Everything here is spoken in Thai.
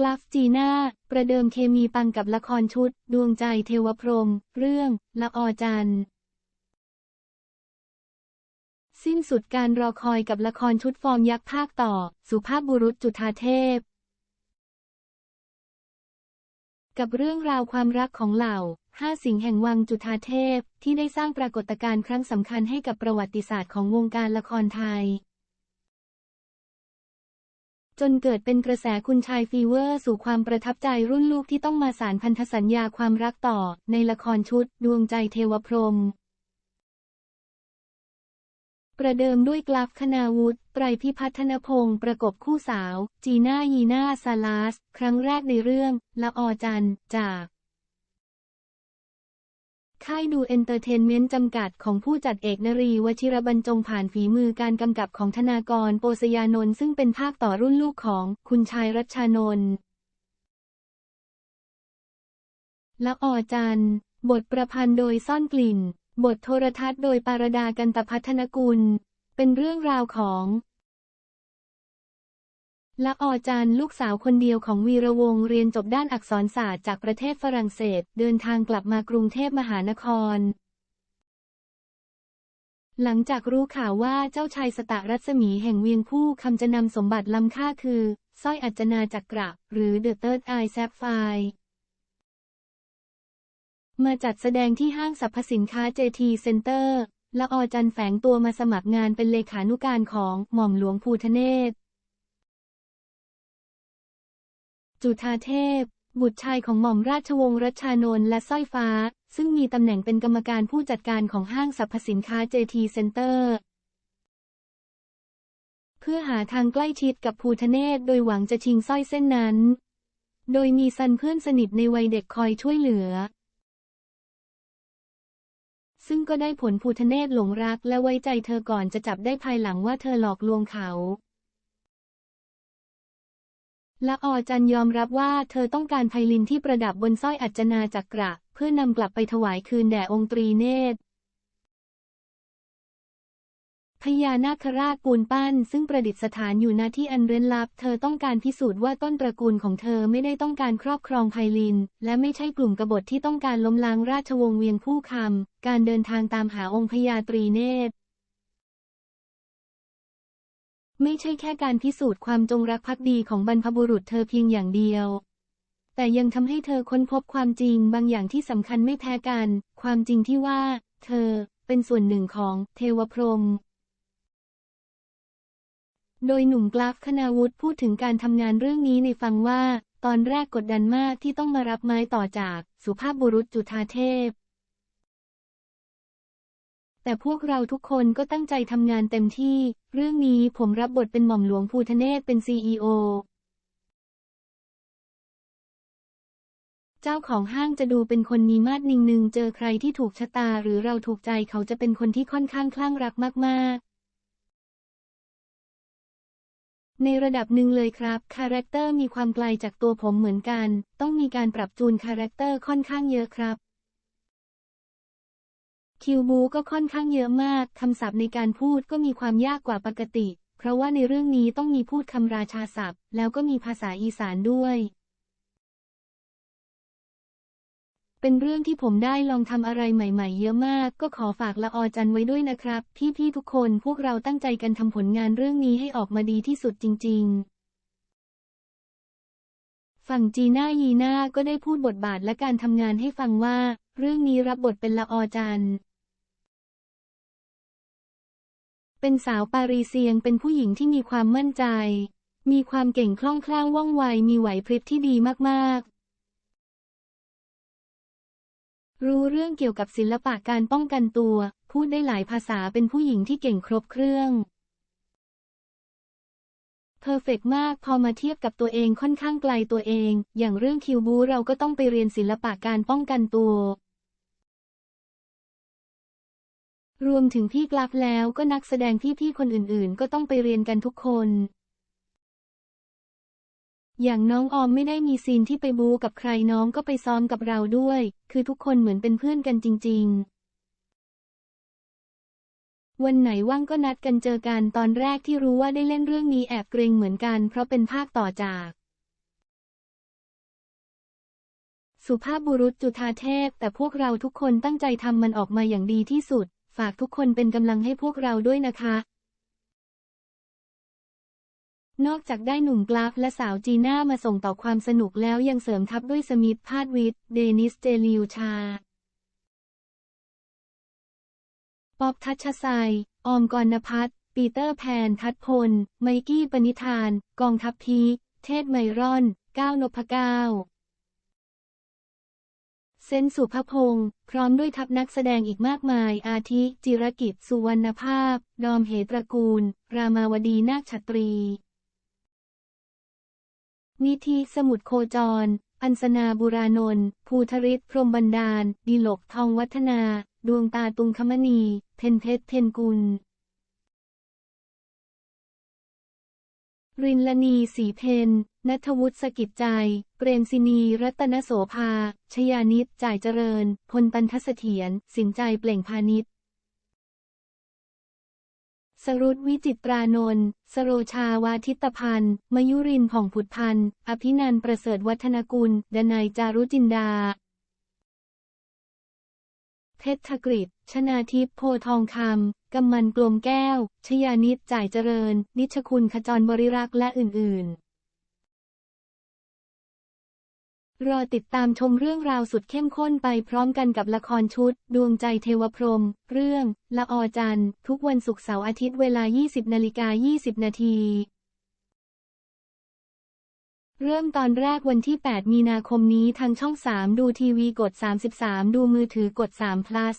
กราฟจีน่า ประเดิมเคมีปังกับละครชุด ดวงใจเทวพรม เรื่อง ละออจันทร์สิ้นสุดการรอคอยกับละครชุดฟอร์มยักษ์ภาคต่อ สุภาพบุรุษจุฑาเทพ กับเรื่องราวความรักของเหล่าห้าสิงห์แห่งวังจุฑาเทพ ที่ได้สร้างปรากฏการณ์ครั้งสำคัญให้กับประวัติศาสตร์ของวงการละครไทย จนเกิดเป็นกระแสคุณชายฟีเวอร์สู่ความประทับใจรุ่นลูกที่ต้องมาสารพันธสัญญาความรักต่อ ในละครชุด ดวงใจเทวพรม ประเดิมด้วยกราฟคณาวุฒิไตรพิพัฒนพงศ์ประกบคู่สาว จีน่ายีน่าซาลาส ครั้งแรกในเรื่อง ละออจันจาก ค่ายดูเอนเตอร์เทนเมนต์จำกัดของผู้จัดเอกนรีวชิรบรรจงผ่านฝีมือการกำกับของธนากรโปสยานนท์ซึ่งเป็นภาคต่อรุ่นลูกของคุณชายรัชชานนท์ละออจันบทประพันธ์โดยซ่อนกลิ่น บทโทรทัศน์โดยปารดากันตพัฒนกุล เป็นเรื่องราวของ ละออจันลูกสาวคนเดียวของวีระวงศ์เรียนจบด้านอักษรศาสตร์จากประเทศฝรั่งเศส เดินทางกลับมากรุงเทพมหานคร หลังจากรู้ข่าวว่าเจ้าชายสตะรัศมีแห่งเวียงผู้คำจะนำสมบัติล้ำค่าคือสร้อยอัจนาจักระหรือ The Third Eye Sapphire มาจัดแสดงที่ห้างสรรพสินค้า JT Center ละออจันแฝงตัวมาสมัครงานเป็นเลขานุการของหม่อมหลวงภูทะเนศ จุฑาเทพ บุตรชายของหม่อมราชวงศ์รัชชานนท์และสร้อยฟ้า ซึ่งมีตำแหน่งเป็นกรรมการผู้จัดการของห้างสรรพสินค้า JT Center เพื่อหาทางใกล้ชิดกับภูทะเนศโดยหวังจะชิงสร้อยเส้นนั้น โดยมีซันเพื่อนสนิทในวัยเด็กคอยช่วยเหลือ ซึ่งก็ได้ผลภูทะเนศหลงรักและไว้ใจเธอก่อนจะจับได้ภายหลังว่าเธอหลอกลวงเขา ละออจันยอมรับว่าเธอต้องการไพลินที่ประดับบนสร้อยอัจนาจักระ เพื่อนำกลับไปถวายคืนแด่องค์ตรีเนตรพญานาคราชปูนปั้นซึ่งประดิษฐานอยู่ณที่อันเร้นลับ เธอต้องการพิสูจน์ว่าต้นตระกูลของเธอไม่ได้ต้องการครอบครองไพลิน และไม่ใช่กลุ่มกบฏที่ต้องการล้มล้างราชวงศ์เวียงผู้คำ การเดินทางตามหาองค์พญาตรีเนตร ไม่ใช่แค่การพิสูจน์ความจงรักภักดีของบรรพบุรุษเธอเพียงอย่างเดียว แต่ยังทำให้เธอค้นพบความจริงบางอย่างที่สำคัญไม่แพ้กัน ความจริงที่ว่า เธอเป็นส่วนหนึ่งของเทวพรหมโดยหนุ่มกราฟคณาวุฒิพูดถึงการทำงานเรื่องนี้ในฟังว่า ตอนแรกกดดันมากที่ต้องมารับไม้ต่อจากสุภาพบุรุษจุฑาเทพ แต่พวกเราทุกคนก็ตั้งใจทำงานเต็มที่ เรื่องนี้ผมรับบทเป็นหม่อมหลวงภูทะเนศเป็นซีอีโอเจ้าของห้างจะดูเป็นคนมีมาดนิงนึงเจอใครที่ถูกชะตาหรือเราถูกใจเขาจะเป็นคนที่ค่อนข้างคลั่งรักมาก ๆ ในระดับหนึ่งเลยครับ คาแรคเตอร์มีความไกลจากตัวผมเหมือนกัน ต้องมีการปรับจูนคาแรคเตอร์ค่อนข้างเยอะครับ คิวบูก็ค่อนข้างเยอะมากคำศัพท์ในการพูดก็มีความยากกว่าปกติ เพราะว่าในเรื่องนี้ต้องมีพูดคำราชาศัพท์ แล้วก็มีภาษาอีสานด้วย เป็นเรื่องที่ผมได้ลองทำอะไรใหม่ ๆ เยอะมาก ก็ขอฝากละออจันไว้ด้วยนะครับ พี่ๆทุกคนพวกเราตั้งใจกันทำผลงานเรื่องนี้ให้ออกมาดีที่สุดจริง ๆฝั่งจีน่ายีน่าก็ได้พูดบทบาทและการทำงานให้ฟังว่า เรื่องนี้รับบทเป็นละออจัน เป็นสาวปารีเซียงเป็นผู้หญิงที่มีความมั่นใจ มีความเก่งคล่องแคล่วว่องไว มีไหวพริบที่ดีมากๆ รู้เรื่องเกี่ยวกับศิลปะการป้องกันตัว พูดได้หลายภาษาเป็นผู้หญิงที่เก่งครบเครื่องเพอร์เฟกมากพอมาเทียบกับตัวเองค่อนข้างไกลตัวเอง อย่างเรื่องคิวบูเราก็ต้องไปเรียนศิลปะการป้องกันตัว รวมถึงพี่กราฟแล้วก็นักแสดงพี่ๆคนอื่นๆ ก็ต้องไปเรียนกันทุกคน อย่างน้องออมไม่ได้มีซีนที่ไปบูกับใครน้องก็ไปซ้อมกับเราด้วย คือทุกคนเหมือนเป็นเพื่อนกันจริง ๆ วันไหนว่างก็นัดกันเจอกันตอนแรกที่รู้ว่าได้เล่นเรื่องนี้แอบเกรงเหมือนกัน เพราะเป็นภาคต่อจาก สุภาพบุรุษจุธาเทพ แต่พวกเราทุกคนตั้งใจทำมันออกมาอย่างดีที่สุด ฝากทุกคนเป็นกำลังให้พวกเราด้วยนะคะ นอกจากได้หนุ่มกราฟและสาวจีน่ามาส่งต่อความสนุกแล้วยังเสริมทัพด้วยสมิธพาดวิทเดนิสเจลิวชา ป๊อบทัชชัย ออมกรณพัฒปีเตอร์แพนทัดพล ไมกี้ปณิธาน กองทัพพี เทศไมรอน ก้าวนพเก้า เซนสุภพงศ์พร้อมด้วยทัพนักแสดงอีกมากมาย อาทิ จิรกิจ สุวรรณภาพ ดอมเหตระกูล รามาวดีนาคชตรี นิธิสมุทรโคจร อัญสนาบุรานนท์ภูทริศพรมบันดาล ดิลกทองวัฒนา ดวงตาตุงคมณี เพนเพชรเพนกุล รินลนีสีเพน นัทวุฒิสกิจใจ เปรมศินี รัตนโสภา ชยานิต จ่ายเจริญ พลตันทเสถียร สินใจเปล่งพาณิชย์สรุตวิจิตรานนท์ สโรชาวาทิตพันธ์ มยุรินผ่องผุดพันธ์ อภินันประเสริฐวัฒนกุล ดนัยจารุจินดา เพชรกฤษชนาทิพโพทองคำ กำมันกลมแก้ว ชยานิตจ่ายเจริญ นิชคุณขจรบริรักษ์และอื่นๆ รอติดตามชมเรื่องราวสุดเข้มข้นไปพร้อมกันกับละครชุด ดวงใจเทวพรม เรื่อง ละออจันทร์ทุกวันศุกร์เสาร์อาทิตย์เวลา 20นาฬิกา20 นาที เริ่มตอนแรกวันที่ 8 มีนาคมนี้ทางช่อง 3 ดูทีวีกด 33 ดูมือถือกด3 plus